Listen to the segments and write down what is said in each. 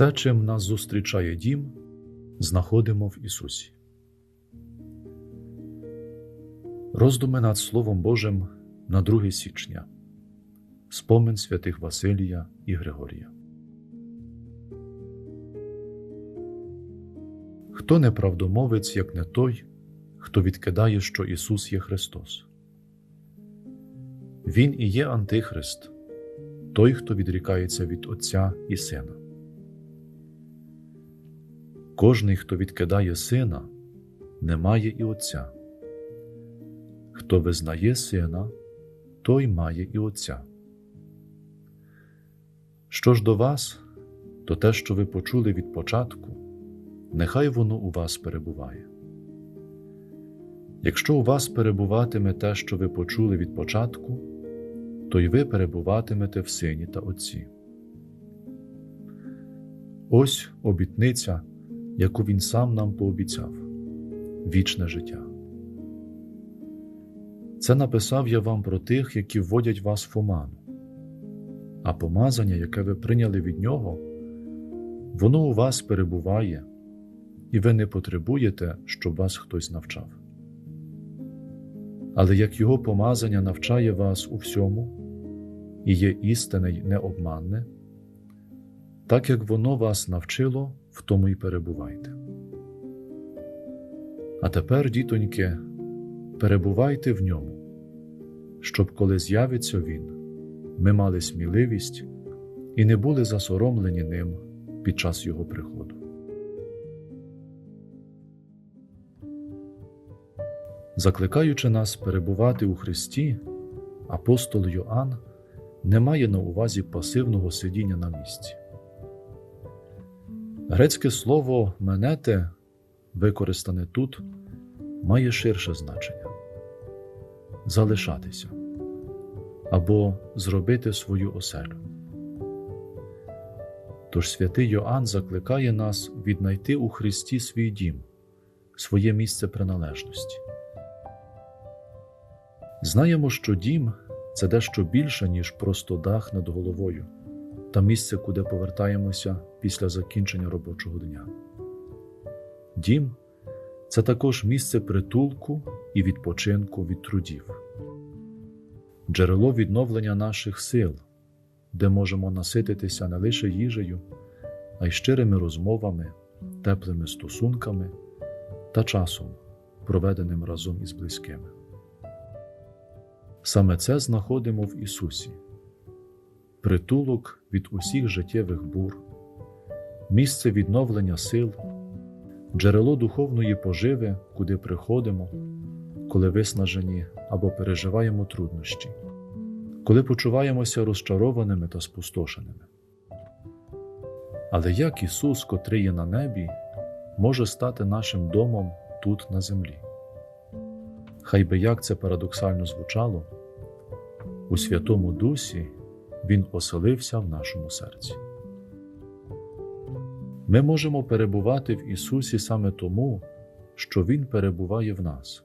Все, чим нас зустрічає дім, знаходимо в Ісусі. Роздуми над Словом Божим на 2 січня. Спомин святих Василія і Григорія. Хто неправдомовець, як не той, хто відкидає, що Ісус є Христос? Він і є Антихрист, той, хто відрікається від Отця і Сина. Кожний, хто відкидає сина, не має і Отця. Хто визнає сина, той має і Отця. Що ж до вас, то те, що ви почули від початку, нехай воно у вас перебуває. Якщо у вас перебуватиме те, що ви почули від початку, то й ви перебуватимете в Сині та Отці. Ось обітниця, яку Він сам нам пообіцяв вічне життя. Це написав я вам про тих, які вводять вас в оману, а помазання, яке ви прийняли від Нього, воно у вас перебуває, і ви не потребуєте, щоб вас хтось навчав. Але як Його помазання навчає вас у всьому і є істинне й необманне, так як воно вас навчило, в тому й перебувайте. А тепер, дітоньки, перебувайте в ньому, щоб коли з'явиться Він, ми мали сміливість і не були засоромлені ним під час Його приходу. Закликаючи нас перебувати у Христі, апостол Йоанн не має на увазі пасивного сидіння на місці. Грецьке слово менете, використане тут, має ширше значення залишатися або зробити свою оселю. Тож святий Йоанн закликає нас віднайти у Христі свій дім, своє місце приналежності. Знаємо, що дім це дещо більше, ніж просто дах над головою та місце, куди повертаємося після закінчення робочого дня. Дім це також місце притулку і відпочинку від трудів, джерело відновлення наших сил, де можемо насититися не лише їжею, а й щирими розмовами, теплими стосунками та часом, проведеним разом із близькими. Саме це знаходимо в Ісусі притулок від усіх життєвих бур, місце відновлення сил, джерело духовної поживи, куди приходимо, коли виснажені або переживаємо труднощі, коли почуваємося розчарованими та спустошеними. Але як Ісус, котрий є на небі, може стати нашим домом тут на землі? Хай би як це парадоксально звучало, у Святому Дусі Він оселився в нашому серці. Ми можемо перебувати в Ісусі саме тому, що Він перебуває в нас.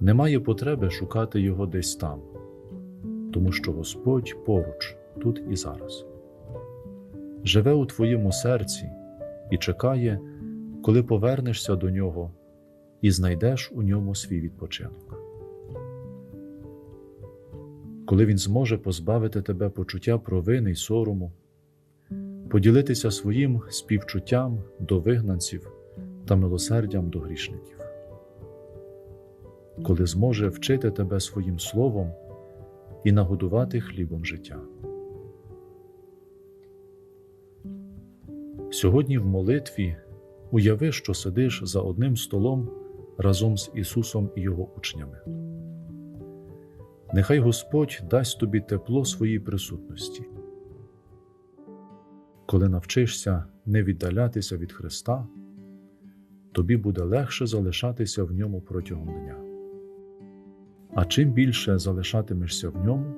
Немає потреби шукати Його десь там, тому що Господь поруч, тут і зараз, живе у твоєму серці і чекає, коли повернешся до Нього і знайдеш у ньому свій відпочинок. Коли Він зможе позбавити тебе почуття провини й сорому, поділитися своїм співчуттям до вигнанців та милосердям до грішників, коли зможе вчити тебе своїм словом і нагодувати хлібом життя. Сьогодні в молитві уяви, що сидиш за одним столом разом з Ісусом і Його учнями. Нехай Господь дасть тобі тепло своїй присутності. Коли навчишся не віддалятися від Христа, тобі буде легше залишатися в ньому протягом дня. А чим більше залишатимешся в ньому,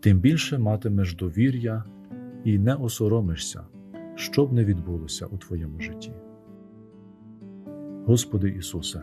тим більше матимеш довір'я і не осоромишся, що б не відбулося у твоєму житті. Господи Ісусе,